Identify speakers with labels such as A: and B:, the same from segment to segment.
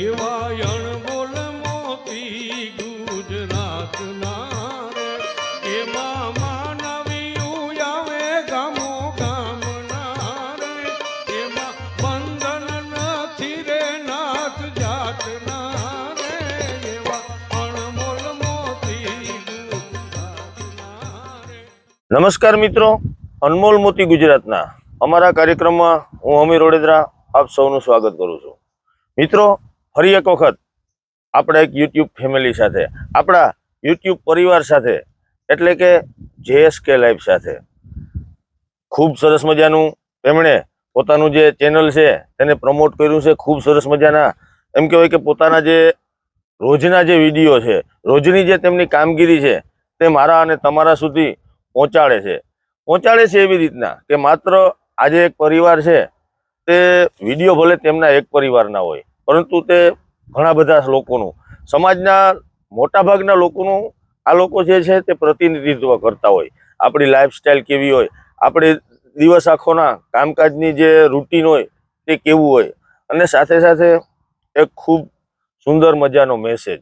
A: એવા બોલ મોતી ગુજરાતના એમાં
B: નમસ્કાર મિત્રો, અનમોલ મોતી ગુજરાતના. અમારા કાર્યક્રમમાં હું અમીર ઓડેદરા આપ સૌનું સ્વાગત કરું છું. મિત્રો ફરી એક વખત આપણા એક યુટ્યુબ ફેમિલી સાથે, આપણા યુટ્યુબ પરિવાર સાથે, એટલે કે જેએસકે લાઈફ સાથે. ખૂબ સરસ મજાનું તેમણે પોતાનું જે ચેનલ છે, તેને પ્રમોટ કર્યું છે, ખૂબ સરસ મજાના. એમ કહેવાય કે પોતાના જે રોજના જે વીડિયો છે, રોજની જે તેમની કામગીરી છે, તે મારા અને તમારા સુધી પહોંચાડે છે. પહોંચાડે છે એવી રીતના કે માત્ર આજે એક પરિવાર છે, તે વીડિયો ભલે તેમના એક પરિવારના હોય પરંતુ તે ઘણા બધા લોકોનું, સમાજના મોટાભાગના લોકોનું આ લોકો જે છે તે પ્રતિનિધિત્વ કરતા હોય. આપણી લાઈફસ્ટાઈલ કેવી હોય, આપણે દિવસ આખોના કામકાજની જે રૂટીન હોય તે કેવું હોય. અને સાથે સાથે એક ખૂબ સુંદર મજાનો મેસેજ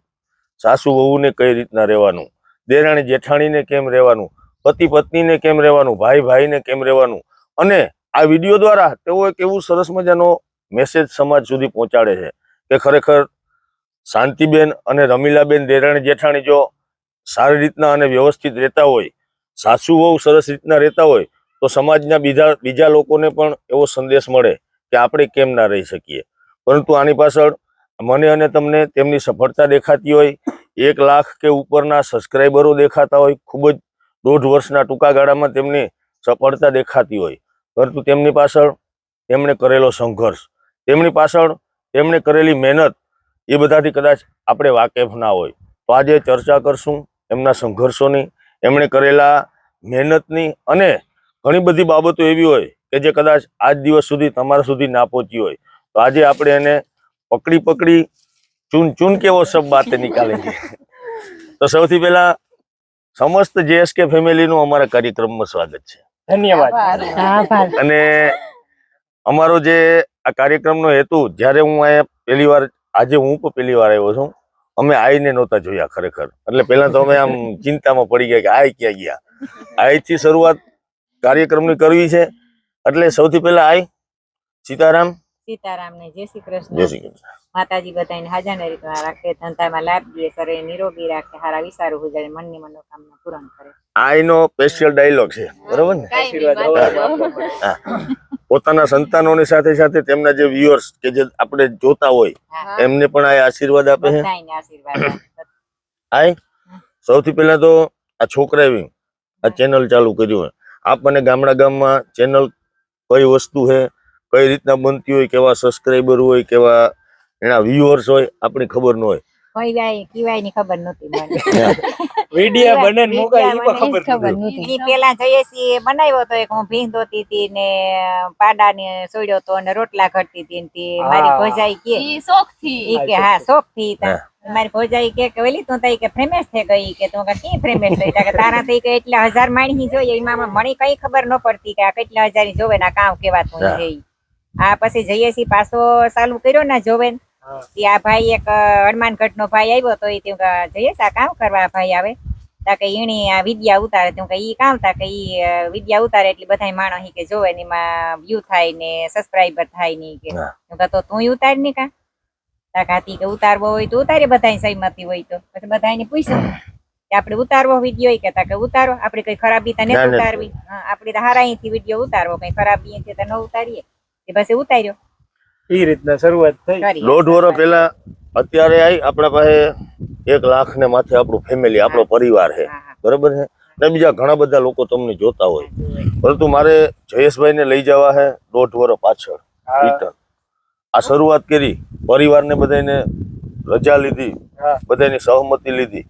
B: સાસુ વહુને કઈ રીતના રહેવાનું, દેરાણી જેઠાણીને કેમ રહેવાનું, પતિ પત્નીને કેમ રહેવાનું, ભાઈ ભાઈને કેમ રહેવાનું. અને આ વીડિયો દ્વારા તેઓ એક એવું સરસ મજાનો મેસેજ સમાજ સુધી પહોંચાડે છે. કે ખરેખર શાંતિબેન અને રમીલાબેન દેરાણી જેઠાણી જો સારી રીતના અને વ્યવસ્થિત રહેતા હોય, સાસુ વહુ સરસ રીતના રહેતા હોય, તો સમાજના બીજા બીજા લોકોને પણ એવો સંદેશ મળે કે આપણે કેમ ના રહી શકીએ. પરંતુ આની પાછળ મને અને તમને તેમની સફળતા દેખાતી હોય, એક લાખ કે ઉપરના સબસ્ક્રાઈબરો દેખાતા હોય, ખૂબ જ દોઢ વર્ષના ટૂંકા ગાળામાં તેમની સફળતા દેખાતી હોય. પરંતુ તેમની પાછળ તેમણે કરેલો સંઘર્ષ. તેમની પાછળ તેમણે કરેલી મહેનત એ બધાથી કદાચ આપણે વાકેફ ના હોય. તો આજે ચર્ચા કરશું એમના સંઘર્ષોની. એમણે કરેલા મહેનતની અને ઘણી બધી બાબતો એવી હોય કે જે કદાચ આજ દિવસ સુધી તમારા સુધી ના પહોંચી હોય. તો આજે આપણે એને પકડી પકડી ચૂન ચૂન કેવો સબ બાતે નિકાલે તો સૌથી પહેલા સમસ્ત જેએસકે ફેમિલીનું અમારા કાર્યક્રમમાં સ્વાગત છે.
C: ધન્યવાદ.
B: અને અમારો જે આ કાર્યક્રમનો હેતુ જ્યારે હું અહીંયા પહેલી વાર આજે હું પણ પહેલી વાર આવ્યો છું અમે આઈને નહોતા જોયા ખરેખર. એટલે પહેલા તો અમે આમ ચિંતામાં પડી ગયા કે આઈ ક્યાં ગયા? આઈથી શરૂઆત કાર્યક્રમની કરવી છે. એટલે સૌથી પહેલા આઈ સીતારામ.
D: સીતારામ ને જય શ્રી કૃષ્ણ.
B: જય શ્રી કૃષ્ણ.
D: માતાજી બધાને હાજાને રીતમાં રાખે ધંધામાં લાભ દે કરે નિરોગી રાખે હારા વિચારું ગુજારે મનની મનોકામના પૂરણ કરે.
B: આઈનો સ્પેશિયલ ડાયલોગ છે. બરોબર ને? પોતાના સંતાનોની સાથે સાથે તેમના જે વ્યુઅર્સ કે જે આપણે જોતા હોય એમને પણ આ આશીર્વાદ આપે છે. આય સૌથી પહેલા તો આ છોકરાએ આ ચેનલ ચાલુ કર્યું હોય. આપ મને ગામડા ગામમાં ચેનલ કઈ વસ્તુ છે કઈ રીતના બનતી હોય કેવા સબસ્ક્રાઈબર હોય કેવા એના વ્યુઅર્સ હોય આપણી ખબર ન હોય.
D: કોઈ જાય કિવાયની ખબર નહોતી મને.
C: વિડીયા બને ને ઈ પણ ખબર
D: મને ઈ પેલા જઈએ છીએ બનાવ્યો તો એક હું ભીંગ ધોતી હતી ને પાડા ને સોડ્યો તો ને રોટલા ને તે. મારી ભોજાઈ કે.
E: ઈ શોખથી.
D: ઈ કે હા શોખ. થી મારી ભોજાઈ કે કે ઓલી તું તઈ કે ફેમસ થઈ ગઈ કે તું કે કી ફેમસ થઈ કે તારા તઈ કે એટલા હજાર માણી જોઈએ. એમાં મને કઈ ખબર ન પડતી કે આ કેટલા હજારની જોવે ના કામ કેવા તું
B: હા.
D: આ પછી જઈએ છીએ પાછો ચાલુ કર્યો ને જોવે ને.
C: હા.
D: આ ભાઈ એક હનુમાનગઢ નો ભાઈ આવ્યો તો એ તું જઈએ આ કામ કરવા ભાઈ આવે. તા કે આ વિદ્યા ઉતારે તું કે ઈ કામ તા કે ઈ વિદ્યા ઉતારે એટલે બધા માણસ કે જોવે ને એમાં વ્યૂ થાય ને સબસ્ક્રાઇબર થાય ને કે. તું તો તું ઉતાર ને કા? તાકાતી કે ઉતારવો હોય તો ઉતારે બધાય સહમતી હોય તો. પછી બધાને પૂછ્યું કે આપણે ઉતારવો વીડિયો કે? કહેતા કે ઉતારો આપણે કઈ ખરાબી તો નથી. ઉતારવી. આપણે હારા અહીંથી વીડિયો ઉતારવો કઈ ખરાબી છે તો ન ઉતારીએ. એ પછી ઉતાર્યો.
C: ઈ રીતના શરૂઆત થઈ.
B: દોઢ વર્ષ પહેલા અત્યારે આઈ આપણા પાસે એક લાખ ને માથે આપણું ફેમિલી આપણો પરિવાર છે. બરોબર છે? ને બીજા ઘણા બધા લોકો તમને જોતા હોય. પરંતુ મારે જયેશભાઈ ને લઈ જવા છે દોઢ વર્ષ પાછળ રિટર્ન આ શરૂઆત કરી પરિવારને બધાને રજા લીધી બધાની સહમતી લીધી.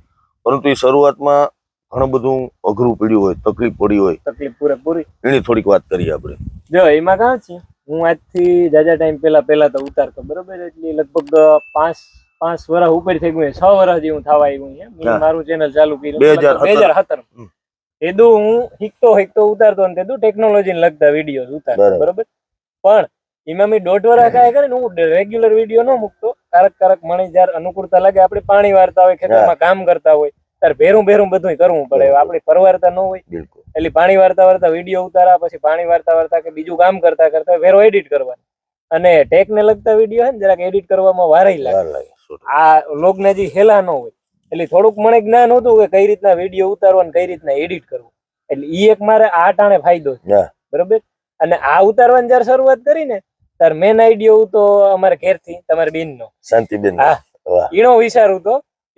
B: પરંતુ એ શરૂઆતમાં ઘણું બધું અઘરું પડ્યું હોય તકલીફ પડી હોય.
C: તકલીફ પૂરેપૂરી.
B: એની થોડીક વાત કરીએ આપણે.
C: જો એમાં કાં છે? હું આજથી જાજા ટાઈમ પહેલા પહેલા તો ઉતારતો બરોબર એટલે લગભગ પાંચ પાંચ વર્ષ ઉપર થઈ ગયું છ. વર્ષ જેવું થવા આવ્યું છે. મારું ચેનલ ચાલુ કર્યું.
B: બે હજાર
C: સત્તર. એદું હું શીખતો શીખતો ઉતારતો ને તેદું ટેકનોલોજી ને લગતા વીડિયો ઉતારતો.
B: બરોબર.
C: પણ એમાં મેં દોઢ વર્ષ કાંઈ કરે ને હું રેગ્યુલર વીડિયો ન મૂકતો. કારક કારક મણી જયારે અનુકૂળતા લાગે આપણે પાણી વારતા હોય ખેતરમાં કામ કરતા હોય ત્યારે ભેરું ભેરું બધું કરવું પડે. આપણી પરવારતા ન હોય.
B: બિલકુલ.
C: એટલે પાણી વાર્તા વાર્તા વીડિયો ઉતારા પછી પાણી વાર્તા વાર્તા કે બીજું કામ કરતા કરતા ભેરો એડિટ કરવાનો. અને ટેક ને લગતા વીડિયો હે ને જરાક એડિટ કરવામાં વારાઈ લાગે.
B: આ લાગે
C: ને લોગને હેલા ન હોય. એટલે થોડુંક મને જ્ઞાન હતું કે કઈ રીતના વીડિયો ઉતારવો અને કઈ રીતના એડિટ કરવું. એટલે ઈ એક મારે આ ટાણે ફાયદો છે. બરોબર? અને આ ઉતારવાની જયારે શરૂઆત કરી ને ત્યારે મેન આઈડિયો તો અમારે ઘેરથી તમારી બેન નો.
B: શાંતિબેન
C: હા. ઈણો વિચારું તો.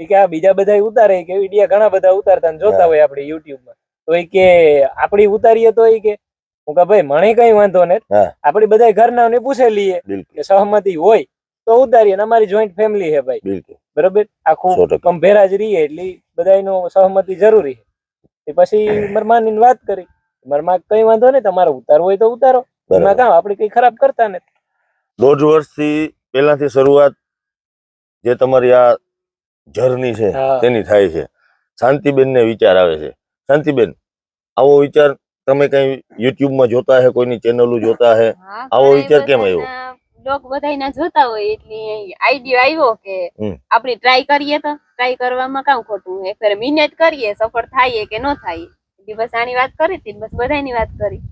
C: કે આ બીજા બધા ઉતારે કે વીડિયો ઘણા બધા ઉતારતા જોતા હોય આપણે યુટ્યુબમાં. તો એ કે આપણી ઉતારીએ તો એ કે હું કે ભાઈ મને કઈ વાંધો ને
B: હા.
C: આપડી બધા ઘરના ને પૂછે લઈએ. કે સહમતી હોય તો ઉતારીએ ને અમારી જોઈન્ટ ફેમિલી છે ભાઈ. બરોબર? આખું. કંભેરા જ રહીએ એટલે બધાનો સહમતી જરૂરી છે એ પછી મરમાની વાત કરી. મરમા કઈ વાંધો નહીં તમારે ઉતારવો હોય તો ઉતારો. એમાં કામ આપણે કઈ ખરાબ કરતા નથી.
B: દોઢ વર્ષથી પહેલાથી શરૂઆત જે તમારી આ જર્ની છે તેની થાય છે. શાંતિબેન ને વિચાર આવે છે. શાંતિબેન આવો વિચાર તમે કઈ યુટ્યુબમાં જોતા હે કોઈની ચેનલો જોતા હે? આવો વિચાર કેમ આવ્યો?
E: લોક બધાય બધાયના જોતા હોય એટલે આઈડિયો આવ્યો કે. આપણે ટ્રાય કરીએ તો ટ્રાય કરવામાં કામ ખોટું એક ફેર મહેનત કરીએ સફળ થાય કે ન થાય બસ આની વાત કરી હતી બસ બધાની વાત કરી.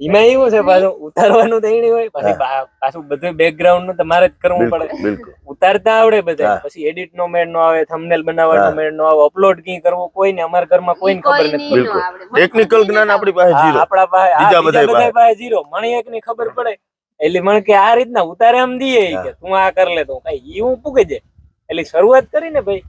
C: એમાં એવું છે પાછું ઉતારવાનું તો હોય પછી પાછું બધું બેકગ્રાઉન્ડનું તમારે જ કરવું પડે. ઉતારતા આવડે બધા. પછી એડિટ નો મેળ નો આવે થંબનેલ બનાવવાનો
B: નો
C: મેળ નો આવે અપલોડ કી કરવું કોઈને અમારા ઘરમાં કોઈને ખબર નથી.
B: બિલકુલ. ટેકનિકલ જ્ઞાન આપણી પાસે જીરો
C: આપણા પાસે
B: બીજા બધાય
C: પાસે. જીરો મને એક ની ખબર પડે. એટલે મને કે આ રીતના ઉતારે આમ દઈએ કે તું આ કર લે તો કઈ એવું હું પૂગે જાય એટલે શરૂઆત કરીને ભાઈ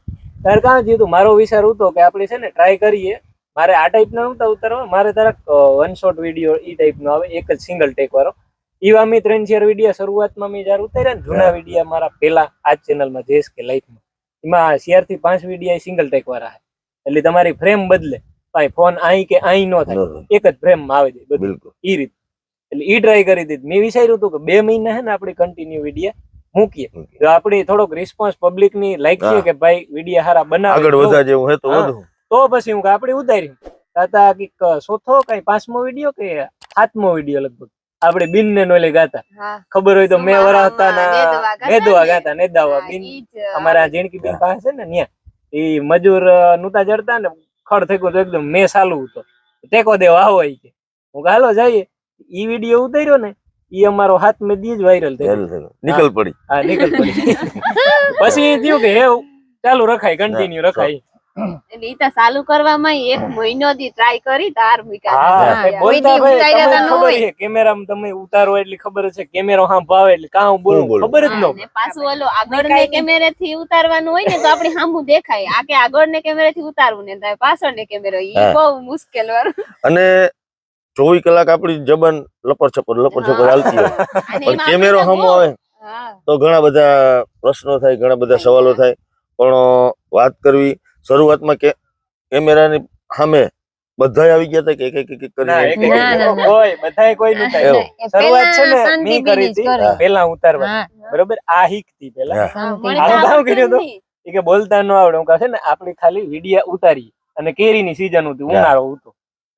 C: તારે કાં જીધું મારો વિચાર હતો કે આપણે છે ને ટ્રાય કરીએ. મારે આ ટાઈપના નહોતા ઉતારવા. મારે તારા વન શોટ વીડિયો એ ટાઈપનો આવે. એક જ સિંગલ ટેક વાળો. એવા મેં ત્રણ ચાર વિડીયા શરૂઆતમાં મેં જયારે ઉતાર્યા ને જૂના વિડીયા મારા પેલા આ ચેનલમાં જેસ કે લાઈફમાં એમાં ચારથી પાંચ વિડીયા સિંગલ ટેક વાળા છે. એટલે તમારી ફ્રેમ બદલે. ભાઈ ફોન અહીં કે અહીં નો થાય. એક જ ફ્રેમમાં આવે જાય બધું. એ રીતે. એટલે ઈ ટ્રાય કરી દીધી. મેં વિચાર્યું હતું કે બે મહિના હે ને આપણે કન્ટિન્યુ વીડિયો મૂકીએ. તો આપણે થોડોક રિસ્પોન્સ પબ્લિકની લાઈક છે કે ભાઈ વિડીયા હારા બનાવે
B: આગળ વધા જેવું હે તો વધુ.
C: તો પછી હું કે આપણે ઉતારી. તાતા કંઈક ચોથો કઈ પાંચમો વીડિયો કે સાતમો વીડિયો લગભગ. આપણે બિન ને નોલે ગાતા. ખબર હોય તો મેં વરાતા ના
E: ગાતા
C: નેદવા ગાતા નેદાવા બિન. અમારા જીણકી બેન પાસે છે ને ન્યા. એ મજૂર અ, જડતા ને ખડ થયું તો એકદમ મેં સાલું હતો. ટેકો દેવા આવો કે. હું હાલો જઈએ. ઈ વીડિયો ઉતાર્યો ને ઈ અમારો હાથ મેં દી જ વાયરલ થયો
B: નીકળ પડી
C: હા નીકળ પડી. પછી થયું કે હે ચાલુ રખાય કન્ટિન્યુ રખાય.
E: એટલે ઈ તો ચાલુ કરવામાં એક મહિનો થી ટ્રાય કરી તાર મૂક્યા
C: કેમેરામાં તમે ઉતારો એટલે ખબર છે કેમેરો હા ભાવે એટલે કાં હું બોલું?
B: બોલું.
C: ખબર જ ન
E: પાછું ઓલો આગળ ને
D: નહીં.
E: કેમેરે થી ઉતારવાનું હોય ને તો આપણે સામું દેખાય. આ કે આગળ ને કેમેરે થી ઉતારવું ને તો પાછળ ને કેમેરો ઈ બહુ મુશ્કેલ વાળું.
B: અને ચોવીસ કલાક આપણી જબાન લપર છપર લપર છપર હાલતી હોય. પણ કેમેરો
E: આપણને
B: આવે. તો ઘણા બધા પ્રશ્નો થાય ઘણા બધા સવાલો થાય. પણ વાત કરવી શરૂઆતમાં કે કેમેરાની સામે બધા આવી ગયા હતા કે કે એક એક એક
C: ના,
B: કરીને
F: ના, ના, ના.
C: કોઈ બધાય કોઈ નહોતા
B: એવું.
C: શરૂઆત છે ને મી કરી હતી. પેલા ઉતારવા બરોબર આ હીકતી પેલા
B: હા.
F: શાંતિ.
E: મને તો
C: કામ
E: આવડતું
C: કર્યું. ઈ કે બોલતા ન આવડે હું કહે છે ને આપણે ખાલી વિડિયા ઉતારી અને કેરીની સીઝન હતી. ઉનાળો હતો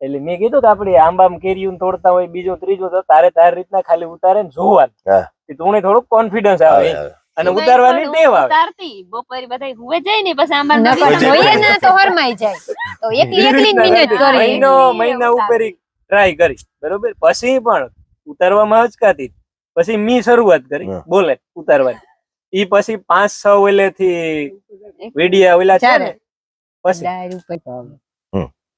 C: એટલે મેં કીધું કે આપણે આંબામ કેરીયું તોડતા હોય બીજો ત્રીજો તો તારે તારી રીતના ખાલી ઉતારે ને જોવાનું
B: હા.
C: તું થોડુંક કોન્ફિડન્સ આવે
B: આવે. આવે.
C: અને ઉતારવાની ટેવ આવે.
E: ઉતારતી. બપોરે બધાય હુવે જાય ને પછી આમાં
F: જોઈએ ને તો હરમાઈ જાય. તો એકલી એકલી મિનિટ કરી.
C: મહિનો મહિના ઉપર ટ્રાય કરી. બરોબર? પછી પણ ઉતારવામાં હચકાતી પછી મી શરૂઆત કરી. બોલે ઉતારવાની. ઈ પછી પાંચ છ ઓલેથી વિડિયા ઓલા છે ને પછી.
F: ડાયરી ઉપર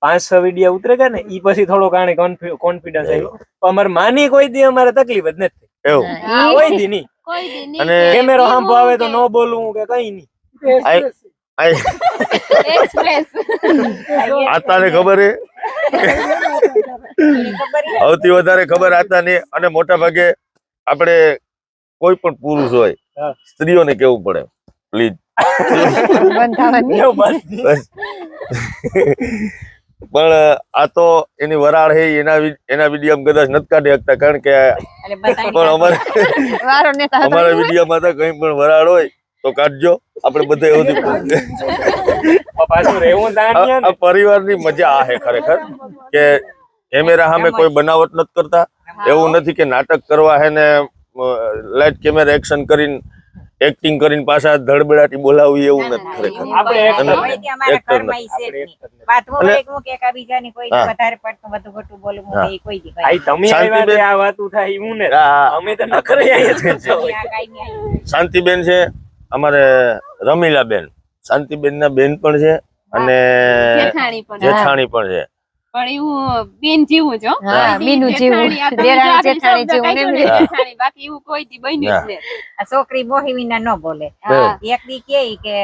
C: પાંચ છ વિડિયા ઉતરે ગયા ને ઈ પછી થોડોક કાણે કોન્ફિડન્સ આવ્યો અમારે માની કોઈ દી અમારે તકલીફ જ નથી.
B: એવું.
C: કોઈ દી નહીં.
B: અને
E: કે
C: કેમેરો
E: પીવું
C: આવે તો નો બોલવું કે કઈ નહીં.
B: આય- આય-
E: express.
B: આતાને ખબર હે? સૌથી વધારે ખબર આતા અને મોટા ભાગે આપણે કોઈ પણ પુરુષ હોય સ્ત્રીઓને કેવું પડે? પ્લીઝ પણ આ તો એની વરાળ હે એના એના વીડિયો કદાચ નથી કાઢી શકતા કારણ કે પણ અમારે અમારા વિડીયોમાં તો કઈ પણ વરાળ હોય તો કાઢજો. આપણે બધા એવું પરિવારની મજા આ હે ખરેખર કે કેમેરા સામે કોઈ બનાવટ નથી કરતા. એવું નથી કે નાટક કરવા હે ને લાઈટ કેમેરા એક્શન કરીને એક્ટિંગ કરીને પાછા ધડબડાટી બોલાવી એવું નથી ખરેખર. શાંતિબેન છે. અમારે રમીલાબેન. શાંતિબેન ના બેન પણ છે અને
E: જેઠાણી પણ
B: છે.
E: પણ એવું બેન જેવું જો હો.
F: હા, બીનું જેવું.
E: જેઠાણી
F: દેરાણી જેઠાણી જેવું
B: એમ.
E: રે બાકી એવું કોઈ થી બન્યું જ
D: આ છોકરી બોહી વિના ન બોલે
E: હા.
D: એક દી કે કે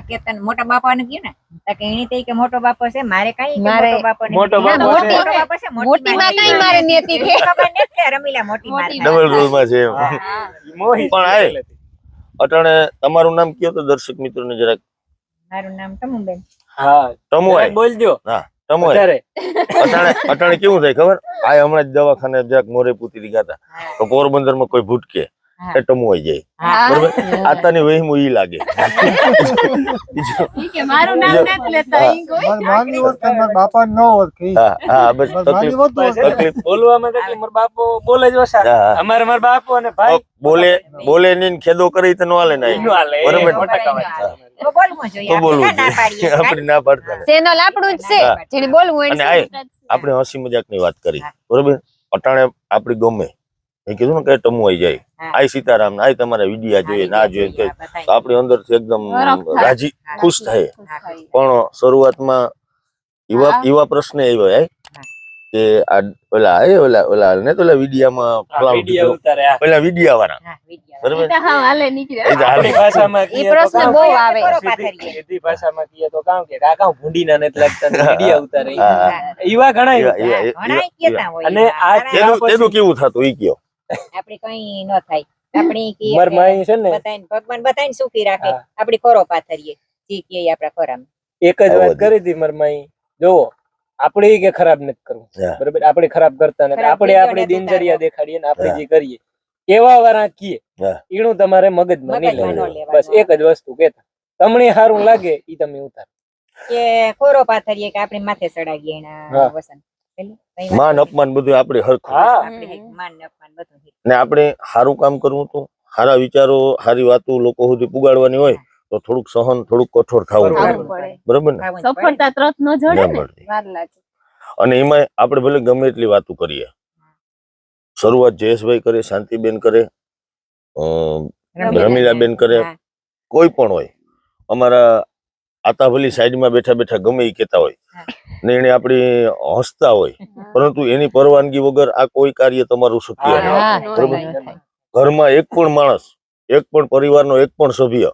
D: કેતન કે તને મોટા બાપાને કીધું ને તો કે એની તો કે મોટો બાપો છે મારે કઈ મોટો બાપો.
C: મોટો
D: ના,
C: બાપો
D: મોટો
E: છે.
D: બાપો છે
F: મોટી માં કઈ મારે નેતી કે
D: ખબર ને કે રમીલા મોટી માં
B: ડબલ રોલમાં છે.
C: હા.
E: હા.
C: મોહિત
B: પણ આય. અટણે તમારું નામ કયો તો દર્શક મિત્રોને જરાક
D: મારું નામ તમુબેન
C: હા
B: ટમુઆય
C: બોલજો
B: ટમુઆય
C: વધારે
B: અટાણે અટાણે કેવું થાય ખબર આ હમણાં જ દવાખાને જરાક મોરે પૂતી ગયા હતા
D: હા.
B: તો પોરબંદરમાં કોઈ ભૂટકે
D: હા.
B: એ ટમુઆઈ જાય
D: હા.
B: બરોબર આતાની વહીમું ઈ લાગે બીજું
E: ઈ કે મારું નામ નથી લેતા ઈ કોઈ.
G: મારી માની હોત કે મારા બાપા ન હોત કે ઈ.
B: હા હા બસ
G: મારી માની
B: તકલીફ
G: હોત તો
C: બસ એટલે બોલવામાં તો કે મારા બાપો બોલે જ ઓછા
B: હા, હા.
C: અમારે મારા બાપો અને ભાઈ
B: બોલે બોલે નહીં ને ખેદો કરી તો નો હાલે ને
C: ઈનું હાલે, એ
B: બરાબર.
D: તો બોલવું જોઈએ આપણે ના પાડીએ
B: આપણે ના પાડતા ને.
F: ચેનલ જ છે જેને બોલવું હોય
B: અને
F: ને
B: આય આપણે હસી મજાકની વાત કરી. બરોબર? અટાણે આપડી ગમે. મેં કીધું ને કે ટમુઆઈ જાય. આય સીતારામ ને આય તમારે વિડિયા જોઈએ ના જોઈએ તો તો આપણી અંદરથી એકદમ રાજી ખુશ થાય. પણ શરૂઆતમાં એવા. એવા પ્રશ્ન આવ્યો. કે આ ઓલા એ ઓલા ઓલા ને તો ઓલા વિડિયામાં કીધું.
C: ઉતારે આ.
B: પેલા વિડિયા. વાળા
D: હા,
B: બરોબર
E: ઈ હાલે નીકળે.
C: આપણી ભાષામાં
F: ઈ પ્રશ્ન બહુ આવે.
C: સીધી- ભાષામાં કીએ તો કામ કે કાકા ભૂંડીના નથી લાગતા વિડિયા ઉતારે.
B: હા, હા.
C: એવા ઘણા
B: એવા-
D: કહેતા હોય.
C: અને આ
B: તેનું તેનું કેવું થતું? ઈ કયો.
D: આપણે કઈ ન થાય. આપણી કે
C: છે ને
D: બધાયને ભગવાન બધાયને સુખી રાખે.
C: હા.
D: આપણી કોરો પાથરીએ. જે ઈ આપણા કોરામાં
C: એક જ વાત કરી હતી મરમાઈ જોવો આપણે કે ખરાબ નથી કરવું. બરોબર? આપણે ખરાબ કરતા નથી. આપણે આપણી દિનચર્યા દેખાડીએ ને આપણે જે કરીએ કેવા વાળા કીએ
B: એનું
C: ઈનું તમારે મગજ નહીં
D: મગજમાં ન
C: લેવાનું
D: લેવાનું.
C: બસ એક જ વસ્તુ કેતા તમને સારું લાગે એ તમે ઉતાર.
D: કે કોરો પાથરીએ કે આપણે માથે ચડાવીએ એના વસન.
B: માન અપમાન બધું આપણે હરખું.
C: હા.
D: માન અપમાન બધું
B: ને આપણે સારું કામ કરવું તો સારા વિચારો સારી વાતો લોકો સુધી પુગાડવાની હોય. તો થોડુંક સહન થોડુંક કઠોર થવું
C: બરોબર.
B: પડે. બરોબર ને.
E: સફળતા તરત ન જડે
B: ને
E: વાર
B: અને એમાં આપણે ભલે ગમે એટલી વાતો કરીએ શરૂઆત જયેશભાઈ કરે શાંતિબેન કરે અમ, રમીલાબેન કરે. કોઈ પણ હોય અમારા આતાભલી સાઈડમાં બેઠા બેઠા ગમે એ કહેતા હોય ને એને આપણી હસતા હોય પરંતુ એની પરવાનગી વગર આ કોઈ કાર્ય તમારું શક્ય
C: હા,
B: નથી
F: હા.
E: ન
B: બરોબર.
E: થાય.
B: ઘરમાં એક પણ માણસ એક પણ પરિવારનો એક પણ સભ્ય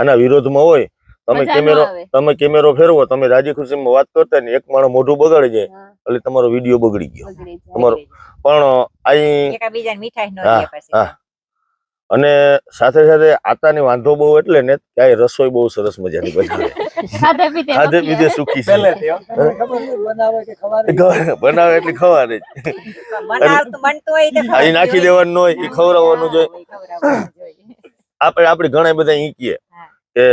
B: આના વિરોધમાં હોય તમે કેમેરો તમે કેમેરો ફેરવો તમે રાજી ખુશીમાં વાત કરતા ને એક માણસ મોઢું બગાડી જાય એટલે તમારો વીડિયો બગડી ગયો. તમારો પણ અહીં. અને સાથે સાથે આતાની વાંધો બહુ એટલે ને ક્યાંય રસોઈ બહુ સરસ મજાની બનાવે.
E: ખાધે પીધે.
B: સુખી છે.
G: બનાવે
B: એટલે ખવાને જ. અહીં નાખી દેવાનું હોય એ ખવડાવવાનું જોઈએ. આપણે આપણે ઘણા બધા ઈ કહીએ
D: હા.
B: કે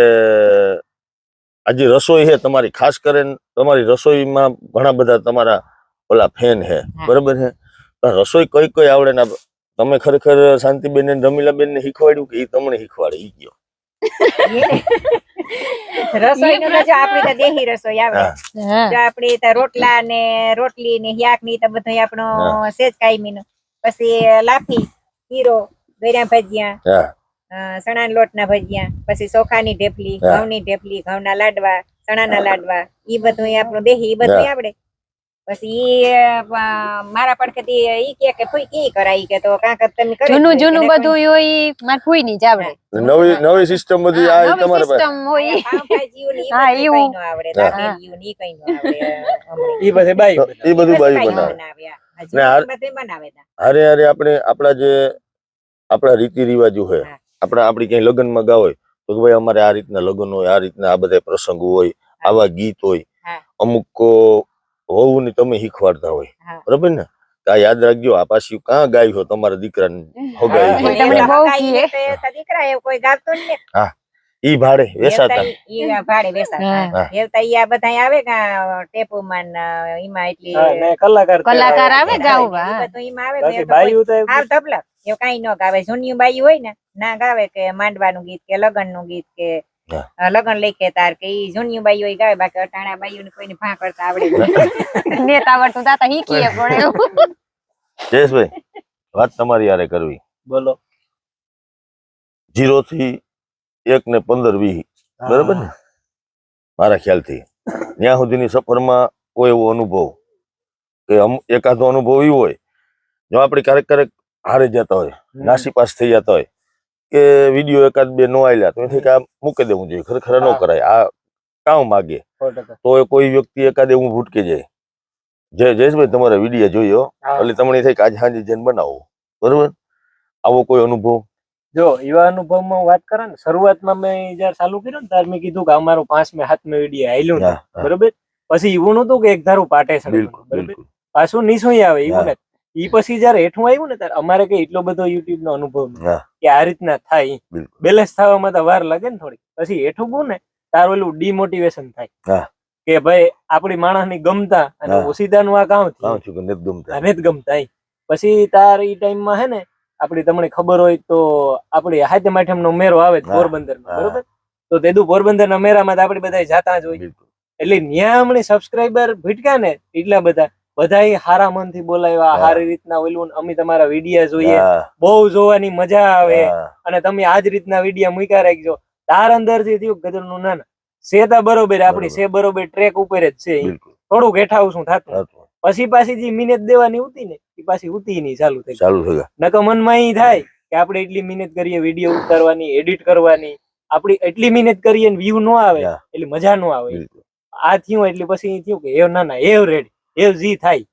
B: આજે રસોઈ છે તમારી ખાસ કરીને તમારી રસોઈમાં ઘણા બધા તમારા ઓલા ફેન છે. બરાબર છે? રસોઈ કઈ કઈ આવડે ને તમે ખરેખર શાંતિબેન ને રમીલાબેન ને શીખવાડ્યું કે એ તમને શીખવાડે? ઈ ગયો
D: રસોઈનું તો જો આપણી તો દેહી રસોઈ આવે. જો આપણી તો રોટલા ને રોટલી ને શાકની તો બધું આપણો સેજ કાયમી નું પછી લાફી હીરો ગળ્યા ભજીયા. અ, લોટના ભજીયા પછી ચોખાની
B: ઢેપલી.
D: ઘઉંની ઢેપલી ઘઉંના લાડવા ચણાના લાડવા ઈ બધું આપણું દેહી ઈ બધું
B: આપણે
D: આવડે પછી એ મારા પડખેથી ઈ કે કે ફૂઈ કી કરાય કે તો કાંક તમે કરી
F: જૂનું જૂનું બધું હોય ઈ માર ફૂઈ ની જાવડે
B: નવી નવી સિસ્ટમ બધી આ તમારે પાસે
F: સિસ્ટમ હોય ઈ.
D: ઈ
F: હા, એવું.
D: આવડે
B: હા.
D: દાબેલીયું ને કઈ નો આવડે
C: ઈ બધે બાઈ
B: એ બધું
D: બાઈ
B: બનાવે ને આ-
D: જૂનું બધું બનાવે તા.
B: હારે હારે આપણે આપણા જે આપણા રીતિ રિવાજો હોય
D: હા.
B: આપણા આપણી ક્યાંય લગ્નમાં ગાવ હોય તો કે ભાઈ અમારે આ રીતના લગ્ન હોય આ રીતના આ બધા પ્રસંગો હોય આવા ગીત હોય
D: હા.
B: અમુક હોવું ને તમે શીખવાડતા હોય
D: હા.
B: બરાબર ને કે આ યાદ રાખજો આ પાછી કાં ગાયું તમારા દીકરાને
C: હા.
D: દીકરા એવું કોઈ ગાતું નથી.
B: ઈ ભાડે વેસાતા
D: ઈ- ઈ ભાડે વેસાતા.
B: હા.
D: ઈ આ બધાય આવે કે ટેપુમાં ને એમાં એટલી
C: કલાકાર
F: કલાકાર આવે
C: ત્યારે
F: ગાવા.
D: ઈ આવે
C: બાકી
D: વેવતા
C: તો
D: કોઈ- હાવ ધબલક એવું ન ગાવે જૂનિયું બાયું હોય ને ના ગાવે કે માંડવાનું ગીત કે લગ્નનું ગીત કે
B: હા.
D: લઈ કે તાર કે ઈ જૂનિયું બાયું હોય ગાવે બાકી અટાણા બાયું કોઈને ભા કરતા આવડે.
F: નેત આવડતું તાતા શીખીએ પણ
B: જયેશભાઈ વાત તમારી યારે કરવી
C: બોલો
B: જીરો થી એક ને પંદર વીસ બરાબર ને? મારા ખ્યાલથી. ત્યાં સુધીની સફરમાં કોઈ એવો અનુભવ કે એકાદો અનુભવ એવો હોય. જો આપણે ક્યારેક ક્યારેક હારે જતા હોય નાસીપાસ થઈ જતા હોય કે વીડિયો એકાદ બે નો આવેલા તો એથી કે આ મૂકી દેવું જોઈએ ખરેખર ન કરાય. આ કામ માગે. તો એ કોઈ વ્યક્તિ એકાદ એવું ભૂટકી જાય. જય જયેશભાઈ તમારે વીડિયો જોયો. એટલે તમને થાય કે આજે સાંજે જઈને બનાવો. બરોબર? આવો કોઈ અનુભવ?
C: જો એવા અનુભવમાં વાત કરે ને શરૂઆતમાં મેં જયારે ચાલુ કર્યું ને ત્યારે મેં કીધું કે અમારો પાંચમે હાથમે વીડિયો મેં ને. બરોબર? પછી એવું નતું કે એક ધારું પાટે
B: છે
C: ચડવાનું, બરોબર? પાછું નીસું આવે એવું ને ઈ પછી જયારે હેઠું આવ્યું ને ત્યારે અમારે કઈ એટલો બધો યુટ્યુબ નો અનુભવ કે આ રીતના થાય બેલેન્સ થવામાં તો વાર લાગે ને થોડી પછી હેઠું ગયું ને તાર ઓલું ડિમોટિવેશન થાય. કે ભાઈ આપણી માણસની ગમતા અને. ઓસીદાનું આ કામ
B: ગમતા.
C: જ ગમતા પછી તાર ઈ ટાઈમમાં હે ને આપડી તમને ખબર હોય તો આપડી હાથે માઠમ નો મેરો આવે
B: પોરબંદરમાં
C: બરોબર? તો તેદુ પોરબંદર ના મેરામાં તો આપણે બધા જાતા જ હોય. એટલે ન્યા હમણે સબસ્ક્રાઇબર ભીટકા ને એટલા બધા બધા હારા મનથી બોલાવ્યા
B: સારી
C: હારી રીતના ઓલું અમે તમારા વિડિયા જોઈએ બહુ જોવાની મજા આવે અને તમે આજ રીતના વિડિયા મૂક્યા રાખજો. તાર અંદરથી થયું ગદરનું ના ના સેતા બરોબર આપડી સે બરોબર ટ્રેક ઉપર જ છે થોડુંક
B: બિલકુલ
C: થોડું થતું? પછી પાછી જે મિનિટ દેવાની ઉતી ને એ પાછી ઉતી નહીં ચાલુ થઈ
B: ચાલુ થઈ ગયા
C: નકર મનમાં એ થાય કે આપણે એટલી મહેનત કરીએ વીડિયો ઉતારવાની એડિટ કરવાની. આપણી એટલી મહેનત કરીએ ને વ્યૂ ન આવે. એટલે મજા ન આવે. આ થયું એટલે પછી થયું કે એવ ના ના એવ રેડ એવ જી થાય.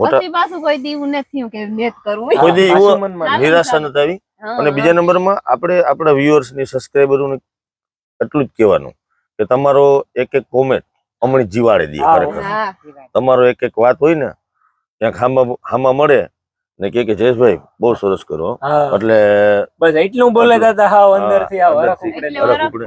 E: પછી પાછું કોઈ દી નથી કે નેત કરવું.
B: કોઈ દી એવું નિરાશા નથી. આવી. અને બીજા નંબરમાં આપણે આપણા વ્યુઅર્સની સબસ્ક્રાઈબરોને એટલું જ કહેવાનું કે તમારો એક એક કોમેન્ટ અમને જીવાડે દે ખરેખર. તમારો એક એક વાત હોય ને ત્યાં ખામાં ખામાં મળે ને કે કે જયેશભાઈ બહુ સરસ કરો
C: હા
B: એટલે
C: બસ એટલું બોલે દાદા હા અંદરથી આ વરખ. ઉપડે
E: એટલે
B: ઉપડે.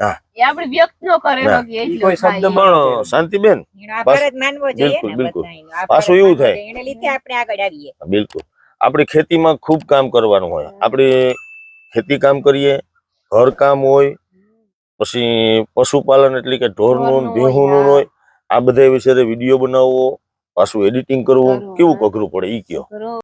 B: હા.
E: એ આપણે વ્યક્ત ન કરે
B: ના.
E: શકીએ
C: ઈ
E: એટલું
C: કોઈ
E: થાય.
B: પણ શાંતિબેન
D: આભાર જ માનવો જોઈએ
B: બિલકુલ,
D: ને
B: બિલકુલ. પાછું એવું થાય.
D: એને લીધે આપણે આગળ આવીએ
B: બિલકુલ આપણી ખેતીમાં ખૂબ કામ કરવાનું હોય આપણે ખેતી કામ કરીએ ઘર કામ હોય પછી પશુપાલન એટલે કે ઢોરનું ભેહુંનું. હોય આ બધા વિશે વીડિયો બનાવવો પાછું એડિટિંગ કરવું કેવું. અઘરું પડે ઈ કયો